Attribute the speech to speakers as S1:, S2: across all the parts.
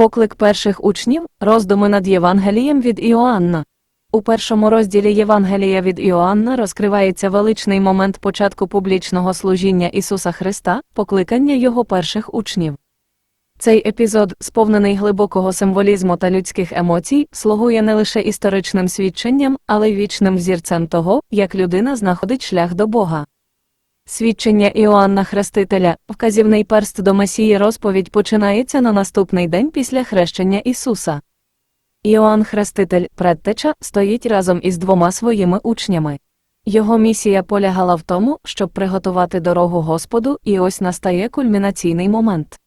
S1: Поклик перших учнів роздуми над Євангелієм від Іоанна. У першому розділі Євангелія від Іоанна розкривається величний момент початку публічного служіння Ісуса Христа, покликання Його перших учнів. Цей епізод, сповнений глибокого символізму та людських емоцій, слугує не лише історичним свідченням, але й вічним взірцем того, як людина знаходить шлях до Бога. Свідчення Іоанна Хрестителя, вказівний перст до Месії розповідь починається на наступний день після хрещення Ісуса. Іоанн Хреститель, предтеча, стоїть разом із двома своїми учнями. Його місія полягала в тому, щоб приготувати дорогу Господу, і ось настає кульмінаційний момент.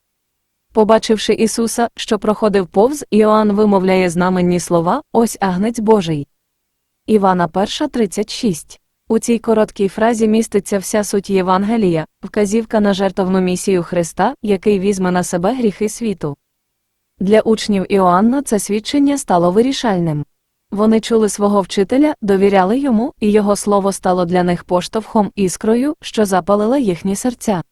S1: Побачивши Ісуса, що проходив повз, Іоанн вимовляє знаменні слова Ось агнець Божий. Івана 1.36 У цій короткій фразі міститься вся суть Євангелія, вказівка на жертовну місію Христа, який візьме на себе гріхи світу. Для учнів Іоанна це свідчення стало вирішальним. Вони чули свого вчителя, довіряли йому, і його слово стало для них поштовхом іскрою, що запалила їхні серця.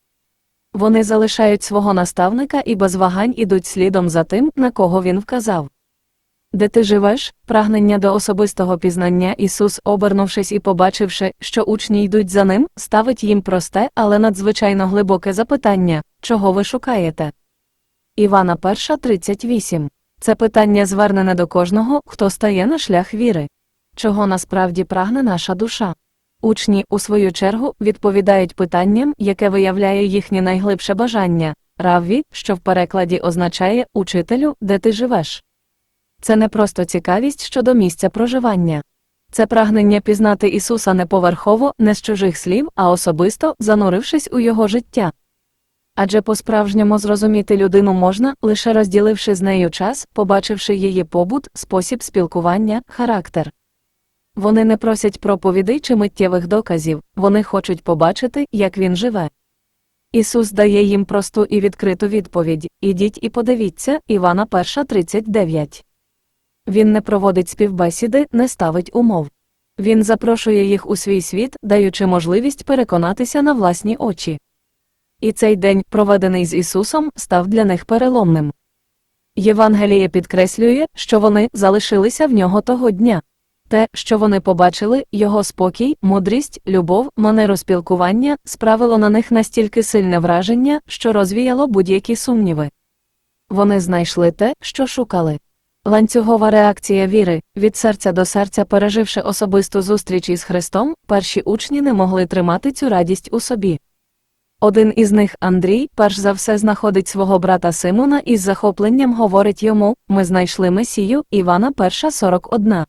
S1: Вони залишають свого наставника і без вагань ідуть слідом за тим, на кого він вказав. Де ти живеш, прагнення до особистого пізнання Ісус, обернувшись і побачивши, що учні йдуть за ним, ставить їм просте, але надзвичайно глибоке запитання чого ви шукаєте? Івана 1.38 Це питання звернене до кожного, хто стає на шлях віри. Чого насправді прагне наша душа? Учні, у свою чергу, відповідають питанням, яке виявляє їхнє найглибше бажання равві, що в перекладі означає учителю, де ти живеш. Це не просто цікавість щодо місця проживання. Це прагнення пізнати Ісуса не поверхово, не з чужих слів, а особисто, занурившись у його життя. Адже по-справжньому зрозуміти людину можна, лише розділивши з нею час, побачивши її побут, спосіб спілкування, характер. Вони не просять проповідей чи миттєвих доказів, вони хочуть побачити, як він живе. Ісус дає їм просту і відкриту відповідь Ідіть і подивіться, Івана 1.39. Він не проводить співбесіди, не ставить умов. Він запрошує їх у свій світ, даючи можливість переконатися на власні очі. І цей день, проведений з Ісусом, став для них переломним. Євангеліє підкреслює, що вони залишилися в нього того дня. Те, що вони побачили, його спокій, мудрість, любов, манеру спілкування, справило на них настільки сильне враження, що розвіяло будь-які сумніви. Вони знайшли те, що шукали. Ланцюгова реакція віри, від серця до серця переживши особисту зустріч із Христом, перші учні не могли тримати цю радість у собі. Один із них, Андрій, перш за все знаходить свого брата Симона і з захопленням говорить йому Ми знайшли Месію, Івана 1.41.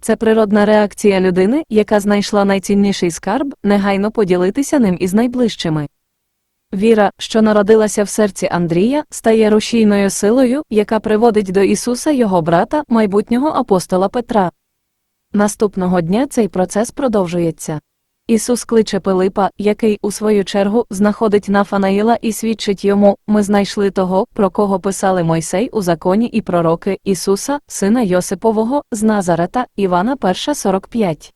S1: Це природна реакція людини, яка знайшла найцінніший скарб, негайно поділитися ним із найближчими. Віра, що народилася в серці Андрія, стає рушійною силою, яка приводить до Ісуса його брата, майбутнього апостола Петра. Наступного дня цей процес продовжується. Ісус кличе Пилипа, який, у свою чергу, знаходить Нафанаїла і свідчить йому ми знайшли того, про кого писали Мойсей у законі і пророки Ісуса, сина Йосипового, з Назарета, Івана 1.45.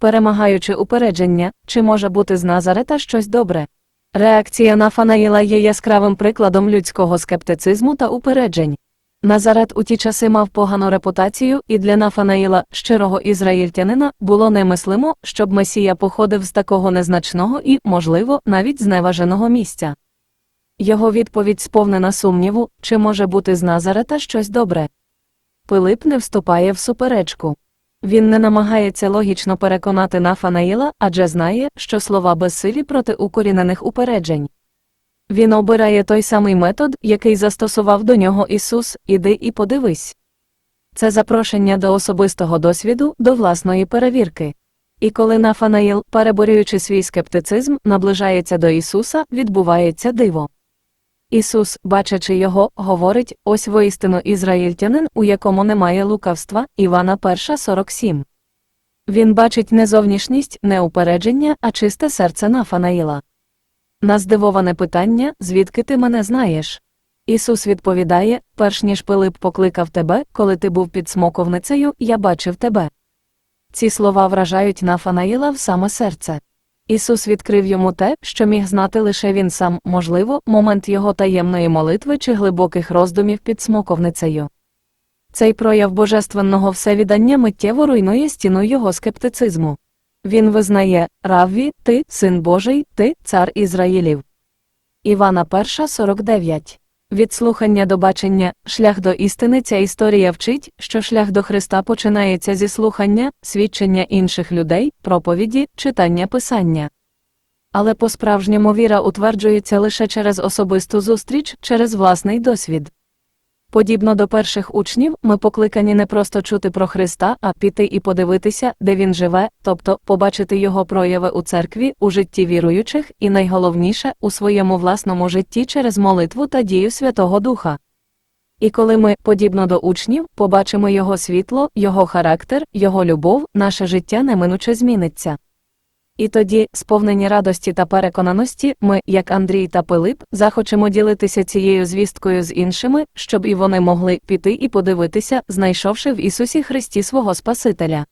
S1: Перемагаючи упередження, чи може бути з Назарета щось добре? Реакція Нафанаїла є яскравим прикладом людського скептицизму та упереджень. Назарет у ті часи мав погану репутацію, і для Нафанаїла, щирого ізраїльтянина, було немислимо, щоб Месія походив з такого незначного і, можливо, навіть зневаженого місця. Його відповідь сповнена сумніву, чи може бути з Назарета щось добре. Пилип не вступає в суперечку. Він не намагається логічно переконати Нафанаїла, адже знає, що слова безсилі проти укорінених упереджень. Він обирає той самий метод, який застосував до нього Ісус іди і подивись. Це запрошення до особистого досвіду, до власної перевірки. І коли Нафанаїл, переборюючи свій скептицизм, наближається до Ісуса, відбувається диво. Ісус, бачачи його, говорить ось воістину ізраїльтянин, у якому немає лукавства, Івана 1.47. Він бачить не зовнішність, не упередження, а чисте серце Нафанаїла. На здивоване питання, звідки ти мене знаєш? Ісус відповідає, перш ніж Пилип покликав тебе, коли ти був під смоковницею, я бачив тебе. Ці слова вражають Нафанаїла в саме серце. Ісус відкрив йому те, що міг знати лише він сам, можливо, момент його таємної молитви чи глибоких роздумів під смоковницею. Цей прояв божественного всевідання миттєво руйнує стіну його скептицизму. Він визнає Равві, ти, син Божий, ти, цар Ізраїлів. Івана 1,49 від слухання до бачення, шлях до істини ця історія вчить, що шлях до Христа починається зі слухання, свідчення інших людей, проповіді, читання писання. Але по-справжньому віра утверджується лише через особисту зустріч, через власний досвід. Подібно до перших учнів, ми покликані не просто чути про Христа, а піти і подивитися, де він живе, тобто побачити його прояви у церкві, у житті віруючих і найголовніше у своєму власному житті через молитву та дію Святого Духа. І коли ми, подібно до учнів, побачимо його світло, його характер, його любов, наше життя неминуче зміниться. І тоді, сповнені радості та переконаності, ми, як Андрій та Пилип, захочемо ділитися цією звісткою з іншими, щоб і вони могли піти і подивитися, знайшовши в Ісусі Христі свого Спасителя.